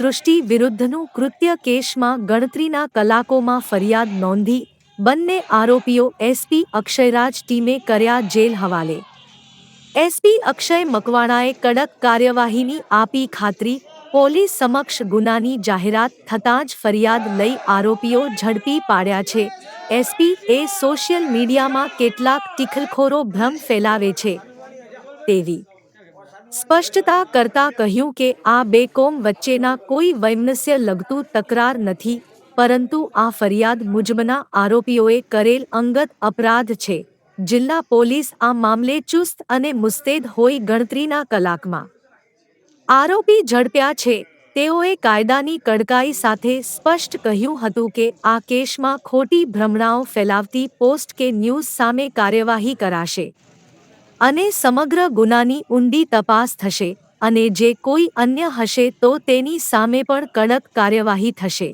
સૃષ્ટિ વિરુદ્ધનું કૃત્ય કેસમાં ગણતરીના કલાકોમાં ફરિયાદ નોંધી બંને આરોપીઓ એસપી અક્ષયરાજ ટીમે કર્યા જેલ હવાલે. એસપી અક્ષય મકવાણાએ કડક કાર્યવાહીની આપી ખાતરી, પોલીસ સમક્ષ ગુનાની જાહેરાત થતાં જ ફરિયાદ લઈ આરોપીઓ ઝડપી પાડ્યા છે. એસપી એ સોશિયલ મીડિયામાં કેટલાક ટીખલખોરો ભ્રમ ફેલાવે છે. તેવી સ્પષ્ટતા કરતા કહ્યું કે આ બે કોમ વચ્ચેના કોઈ વૈમનસ્ય લગતું તકરાર નથી, પરંતુ આ ફરિયાદ મુજબના આરોપીઓએ કરેલ અંગત અપરાધ છે. જિલ્લા પોલીસ આ મામલે ચુસ્ત અને મુસ્તેદ હોઈ ગણતરીના કલાકમાં. આરોપી ઝડપ્યા છે. તેઓએ કાયદાની કડકાઈ સાથે સ્પષ્ટ કહ્યું હતું કે આ કેસમાં ખોટી ભ્રમણાઓ ફેલાવતી પોસ્ટ કે ન્યૂઝ સામે કાર્યવાહી કરાશે. અને સમગ્ર ગુનાની ઊંડી તપાસ થશે અને જે કોઈ અન્ય હશે તો તેની સામે પણ કડક કાર્યવાહી થશે.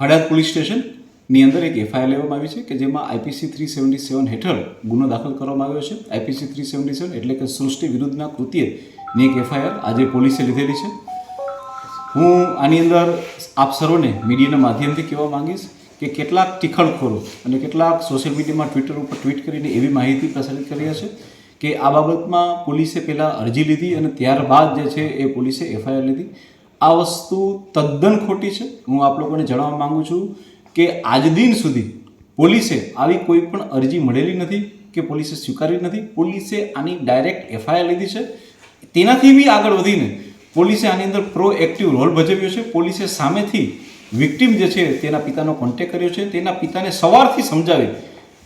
હડાદ પોલીસ સ્ટેશનની અંદર એક એફઆઈઆર લેવામાં આવી છે કે જેમાં આઈપીસી થ્રી સેવન્ટી સેવન હેઠળ ગુનો દાખલ કરવામાં આવ્યો છે. આઈપીસી થ્રી સેવન્ટી સેવન એટલે કે સૃષ્ટિ વિરુદ્ધના કૃત્યની એક એફઆઈઆર આજે પોલીસે લીધેલી છે. હું આની અંદર આપ સર્વને મીડિયાના માધ્યમથી કહેવા માંગીશ કે કેટલાક તીખણખોરો અને કેટલાક સોશિયલ મીડિયામાં ટ્વિટર ઉપર ટ્વીટ કરીને એવી માહિતી પ્રસારિત કરી છે કે આ બાબતમાં પોલીસે પહેલાં અરજી લીધી અને ત્યારબાદ જે છે એ પોલીસે એફઆઈઆર લીધી. આ વસ્તુ તદ્દન ખોટી છે. હું આપ લોકોને જણાવવા માંગુ છું કે આજ દિન સુધી પોલીસે આવી કોઈ પણ અરજી મળેલી નથી કે પોલીસે સ્વીકારી નથી. પોલીસે આની ડાયરેક્ટ એફઆઈઆર લીધી છે. તેનાથી બી આગળ વધીને પોલીસે આની અંદર પ્રો એક્ટિવ રોલ ભજવ્યો છે. પોલીસે સામેથી વિક્ટિમ જે છે તેના પિતાનો કોન્ટેક કર્યો છે. તેના પિતાને સવારથી સમજાવી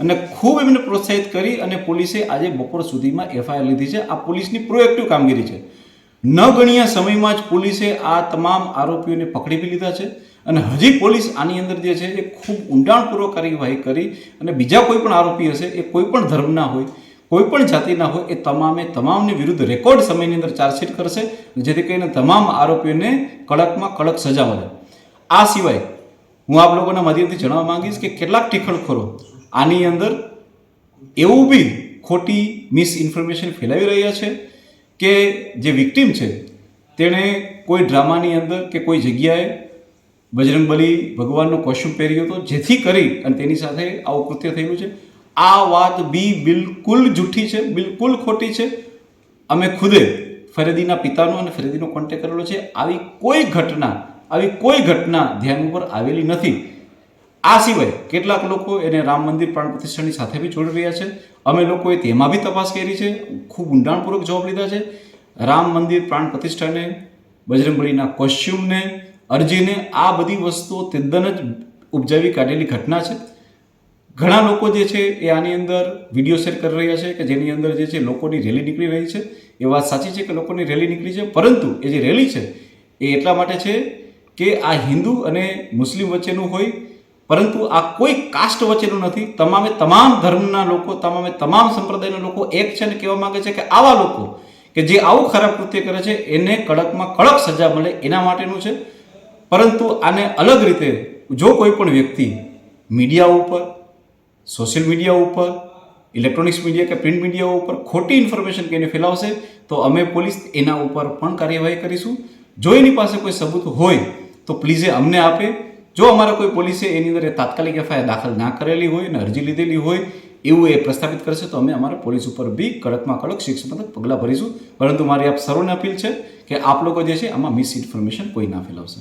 અને ખૂબ એમને પ્રોત્સાહિત કરી અને પોલીસે આજે બપોર સુધીમાં એફઆઈઆર લીધી છે. આ પોલીસની પ્રોએક્ટિવ કામગીરી છે. ન ગણ્યા સમયમાં જ પોલીસે આ તમામ આરોપીઓને પકડી બી લીધા છે અને હજી પોલીસ આની અંદર જે છે એ ખૂબ ઊંડાણપૂર્વક કાર્યવાહી કરી અને બીજા કોઈ પણ આરોપી હશે એ કોઈ પણ ધર્મના હોય, કોઈ પણ જાતિના હોય, એ તમામે તમામની વિરુદ્ધ રેકોર્ડ સમયની અંદર ચાર્જશીટ કરશે જેથી કરીને તમામ આરોપીઓને કડકમાં કડક સજા મળે. આ સિવાય હું આપ લોકોના માધ્યમથી જણાવવા માંગીશ કે કેટલાક ટીખણખોરો આની અંદર એવું બી ખોટી મિસ ઇન્ફોર્મેશન ફેલાવી રહ્યા છે કે જે વિક્ટિમ છે, તેણે કોઈ ડ્રામાની અંદર કે કોઈ જગ્યાએ બજરંગબલી ભગવાનનો કોશ્યુમ પહેર્યો હતો, જેથી કરી અને તેની સાથે આવું કૃત્ય થયેલું છે. આ વાત બી બિલકુલ જૂઠી છે, બિલકુલ ખોટી છે. અમે ખુદે ફરેદીના પિતાનો અને ફરેદીનો કોન્ટેક્ટ કરેલો છે. આવી કોઈ ઘટના આવી કોઈ ઘટના ધ્યાન ઉપર આવેલી નથી. આ સિવાય કેટલાક લોકો એને રામ મંદિર પ્રાણ પ્રતિષ્ઠાની સાથે બી જોડી રહ્યા છે. અમે લોકોએ તેમાં બી તપાસ કરી છે. ખૂબ ઊંડાણપૂર્વક જવાબ લીધા છે. રામ મંદિર પ્રાણ પ્રતિષ્ઠાને બજરંગબલીના કોસ્ચ્યુમને, અરજીને, આ બધી વસ્તુઓ તદ્દન જ ઉપજાવી કાઢેલી ઘટના છે. ઘણા લોકો જે છે એ આની અંદર વીડિયો શેર કરી રહ્યા છે કે જેની અંદર જે છે લોકોની રેલી નીકળી રહી છે. એ વાત સાચી છે કે લોકોની રેલી નીકળી છે? પરંતુ એ જે રેલી છે એ એટલા માટે છે કે આ હિન્દુ અને મુસ્લિમ વચ્ચેનું હોય, પરંતુ આ કોઈ કાસ્ટ વચ્ચેનું નથી. તમામે તમામ ધર્મના લોકો, તમામે તમામ સંપ્રદાયના લોકો એક છે અને કહેવા માંગે છે કે આવા લોકો કે જે આવું ખરાબ કૃત્ય કરે છે, એને કડકમાં કડક સજા મળે એના માટેનું છે. પરંતુ આને અલગ રીતે જો કોઈ પણ વ્યક્તિ મીડિયા ઉપર, સોશિયલ મીડિયા ઉપર, ઇલેક્ટ્રોનિક્સ મીડિયા કે પ્રિન્ટ મીડિયા ઉપર ખોટી ઇન્ફોર્મેશન કે એને ફેલાવશે, તો અમે પોલીસ એના ઉપર પણ કાર્યવાહી કરીશું. જો એની પાસે કોઈ સબૂત હોય તો પ્લીઝે અમને આપે. જો અમારા કોઈ પોલીસે એની અંદર તાત્કાલિક એફઆઈઆર દાખલ ના કરેલી હોય અને અરજી લીધેલી હોય, એવું એ પ્રસ્થાપિત કરશે, તો અમે અમારા પોલીસ ઉપર બી કડકમાં કડક શિક્ષાત્મક પગલાં ભરીશું. પરંતુ મારી આપ સર્વને અપીલ છે કે આપ લોકો જે છે, આમાં મિસ ઇન્ફોર્મેશન કોઈ ના ફેલાવશે.